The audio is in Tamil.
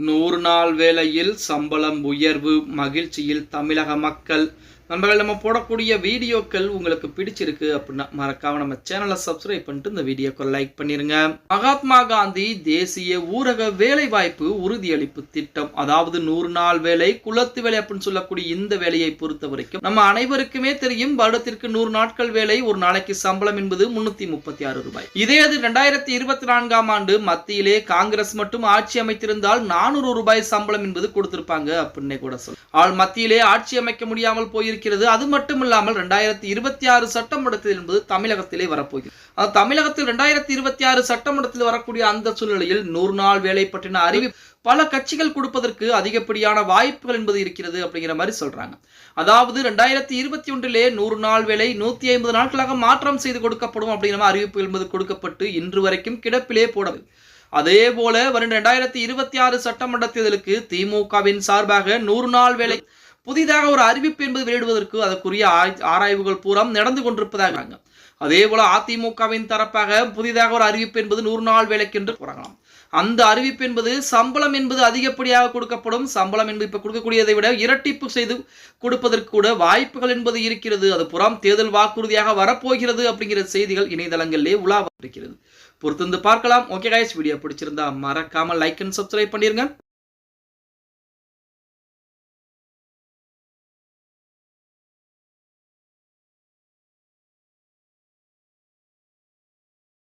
நூறு நாள் வேளையில் சம்பளம் உயர்வு மகிழ்ச்சியில் தமிழக மக்கள் நண்பர்கள் நம்ம போடக்கூடிய வீடியோக்கள் உங்களுக்கு பிடிச்சிருக்கு அப்படின்னா மறக்காம நம்ம சேனலை சப்ஸ்கிரைப் பண்ணிட்டு இந்த வீடியோக்கு லைக் பண்ணிருங்க. மகாத்மா காந்தி தேசிய ஊரக வேலை வாய்ப்பு உறுதியளிப்பு திட்டம். அதாவது நூறு நாள் வேலை குலத்து வேலை அப்படின்னு சொல்லக்கூடிய இந்த வேலையை பொறுத்த வரைக்கும் நம்ம அனைவருக்குமே தெரியும் வருடத்திற்கு நூறு நாட்கள் வேலை ஒரு நாளைக்கு சம்பளம் என்பது முன்னூத்தி முப்பத்தி ஆறு ரூபாய். இதே அது ரெண்டாயிரத்தி இருபத்தி நான்காம் ஆண்டு மத்தியிலே காங்கிரஸ் மட்டும் ஆட்சி அமைத்திருந்தால் நானூறு ரூபாய் சம்பளம் என்பது கொடுத்திருப்பாங்க அப்படின்னே கூட சொல் ஆள் மத்தியிலே ஆட்சி அமைக்க முடியாமல் இருக்கிறது அது மட்டும் இல்லாமல் ரெண்டாயிரத்தி இருபத்தி ஆறு சட்டமன்றத்தில் என்பது தமிழகத்திலே வரப்போகிறது. அது தமிழகத்தில் ரெண்டாயிரத்தி இருபத்தி ஆறு சட்டமன்றத்தில் வரக்கூடிய அந்த சூழ்நிலையில் நூறு நாள் வேலை பற்றின அறிவிப்பு பல கட்சிகள் கொடுப்பதற்கு அதிகப்படியான வாய்ப்புகள் என்பது இருக்கிறது அப்படிங்கிற மாதிரி சொல்றாங்க. அதாவது ரெண்டாயிரத்தி இருபத்தி ஒன்றிலே நூறு நாள் வேலை நூத்தி ஐம்பது நாட்களாக மாற்றம் செய்து கொடுக்கப்படும் அப்படிங்கிற அறிவிப்பு என்பது கொடுக்கப்பட்டு இன்று வரைக்கும் கிடப்பிலே போடவில்லை. அதே போல வரும் ரெண்டாயிரத்தி இருபத்தி ஆறு சட்டமன்ற தேர்தலுக்கு திமுகவின் சார்பாக நூறு நாள் வேலை புதிதாக ஒரு அறிவிப்பு என்பது வெளியிடுவதற்கு அதற்குரிய ஆய்- ஆராய்வுகள் பூரா நடந்து கொண்டிருப்பதாக அதே போல அதிமுகவின் தரப்பாக புதிதாக ஒரு அறிவிப்பு என்பது நூறு நாள் வேலைக்கென்று கூறலாம். அந்த அறிவிப்பு என்பது சம்பளம் என்பது அதிகப்படியாக கொடுக்கப்படும். சம்பளம் என்பது இப்ப கொடுக்கக்கூடியதை விட இரட்டிப்பு செய்து கொடுப்பதற்கு கூட வாய்ப்புகள் என்பது இருக்கிறது. அது புறம் தேர்தல் வாக்குறுதியாக வரப்போகிறது அப்படிங்கிற செய்திகள் இணையதளங்களிலே உலா இருக்கிறது பொறுத்திருந்து பார்க்கலாம். ஓகே காய்ஸ் வீடியோ பிடிச்சிருந்தா மறக்காம லைக் அண்ட் சப்ஸ்கிரைப் பண்ணிருங்க.